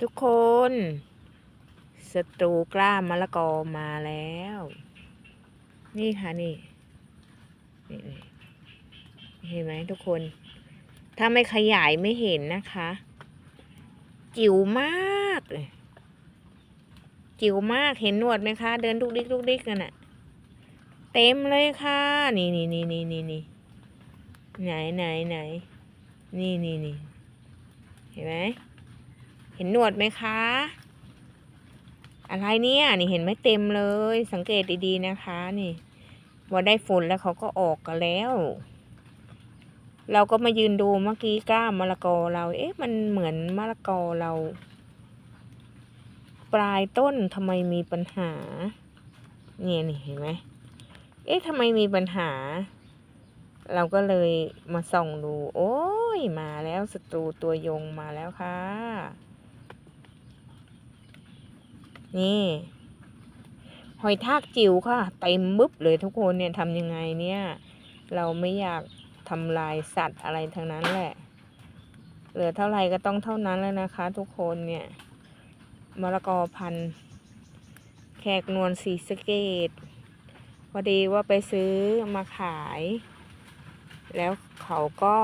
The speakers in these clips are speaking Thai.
ทุกคนศัตรูกล้ามะละกอมาแล้ว นี่ค่ะนี่นี่เห็นไหมทุกคน ถ้าไม่ขยายไม่เห็นนะคะ จิ๋วมากจิ๋วมากเห็นหนวดไหมคะ เดินดุกดิกดุกดิกกันอะเต็มเลยค่ะ นี่นี่นี่นี่นี่นี่ไหนไหนไหนนี่นี่นี่เห็นไหม เห็นหนวดไหมคะ อะไรเนี่ยนี่เห็นไหมเต็มเลย สังเกตดีๆนะคะ นี่ว่าได้ฝนแล้วเขาก็ออกกันแล้ว เราก็มายืนดูเมื่อกี้ก้ามะละกอเรา เอ๊ะ มันเหมือนมะละกอเรา ปลายต้นทำไมมีปัญหา เนี่ยนี่เห็นไหมเอ๊ะทำไมมีปัญหา เราก็เลยมาส่องดู โอ้ย มาแล้วศัตรูตัวยงมาแล้วค่ะ นี่ หอยทากจิ๋วค่ะเต็มบึ๊บเลยทุกคนเนี่ยทำยังไงเนี่ย เราไม่อยากทำลายสัตว์อะไรทั้งนั้นแหละ เหลือเท่าไหร่ก็ต้องเท่านั้นแล้วนะคะ ทุกคนเนี่ยมะละกอพัน แขกนวลสีสเกตพอดีว่าไปซื้อมาขาย แล้วเขาก็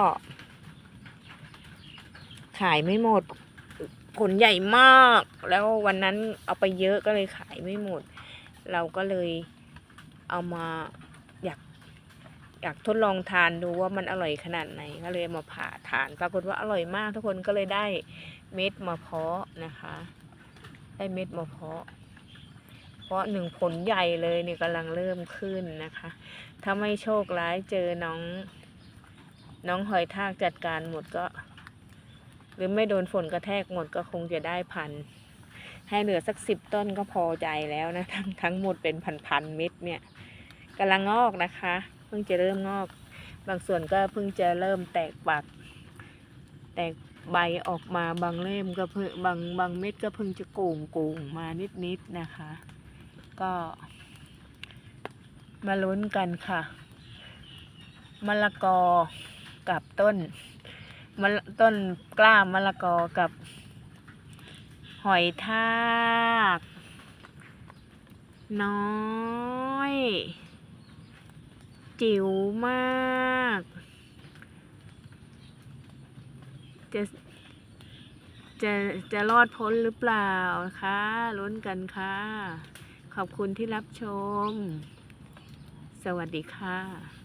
ขายไม่หมด ผลใหญ่มาก แล้ววันนั้นเอาไปเยอะก็เลยขายไม่หมด เราก็เลยเอามาอยากอยากทดลองทานดูว่ามันอร่อยขนาดไหนก็เลยมาผ่าทาน ปรากฏว่าอร่อยมาก ทุกคนก็เลยได้เม็ดมาเพาะนะคะ ได้เม็ดมาเพาะ เพราะหนึ่งผลใหญ่เลยเนี่ยกำลังเริ่มขึ้นนะคะ ถ้าไม่โชคร้ายเจอน้อง น้องหอยทากจัดการหมดก็ รือไม่โดนฝนกระแทกหมดก็คงจะได้พัน ให้เหลือสักสิบต้นก็พอใจแล้วนะ ทั้งทั้งหมดเป็นพันๆเม็ดเนี่ยกำลังงอกนะคะ เพิ่งจะเริ่มงอก บางส่วนก็เพิ่งจะเริ่มแตกปัก แตกใบออกมาบางเล่มก็เพิ่งบางบางเม็ดก็เพิ่งจะโก่งโก่งมานิดๆนะคะ ก็มาลุ้นกันค่ะมะละกอกับต้น มะต้นกล้ามะละกอกับ หอยทากน้อย จิ๋วมาก จะจะจะรอดพ้นหรือเปล่าคะลุ้นกันค่ะ ขอบคุณที่รับชม สวัสดีค่ะ